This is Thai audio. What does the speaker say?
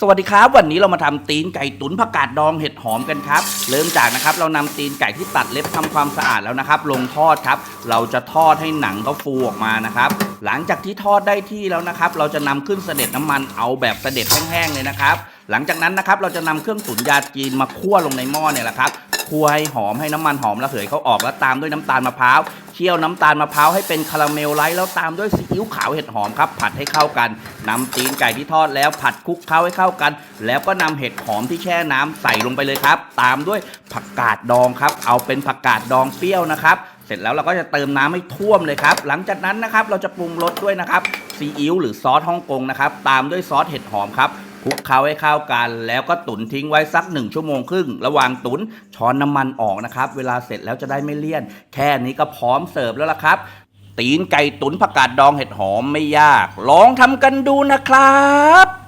สวัสดีครับวันนี้เรามาทำตีนไก่ตุ๋นผักกาดดองเห็ดหอมกันครับ เริ่มจากนะครับเรานำตีนไก่ที่ตัดเล็บทำความสะอาดแล้วนะครับ ลงทอดครับ เราจะทอดให้หนังเขาฟูออกมานะครับ หลังจากที่ทอดได้ที่แล้วนะครับ เราจะนำขึ้นเสด็จน้ำมันเอาแบบเสด็จแห้งๆเลยนะครับ หลังจากนั้นนะครับเราจะนำเครื่องตุ๋นยาจีนมาคั่วลงในหม้อเนี่ยแหละครับ คั่วให้หอมให้น้ำมันหอมระเหยเขาออกแล้วตามด้วยน้ำตาลมะพร้าวเคี่ยวน้ำตาลมะพร้าวให้เป็นคาราเมลไลท์แล้วตามด้วยซีอิ๊วขาวเห็ดหอมครับ ผัดให้เข้ากันนำตีนไก่ที่ทอดแล้วผัดคลุกเคล้าให้เข้ากัน แล้วก็นำเห็ดหอมที่แช่น้ำใส่ลงไปเลยครับ ตามด้วยผักกาดดองครับ เอาเป็นผักกาดดองเปรี้ยวนะครับเสร็จแล้วเราก็จะเติมน้ำให้ท่วมเลยครับ หลังจากนั้นนะครับเราจะปรุงรสด้วยนะครับซีอิ๊วหรือซอสฮ่องกงนะครับ ตามด้วยซอสเห็ดหอมครับ ลุกเคล้าให้เข้ากัน แล้วก็ตุ๋นทิ้งไว้สักหนึ่งชั่วโมงครึ่ง ระหว่างตุ๋นช้อนน้ำมันออกนะครับ เวลาเสร็จแล้วจะได้ไม่เลี่ยน แค่นี้ก็พร้อมเสิร์ฟแล้วล่ะครับ ตีนไก่ตุ๋นผักกาดดองเห็ดหอมไม่ยาก ลองทำกันดูนะครับ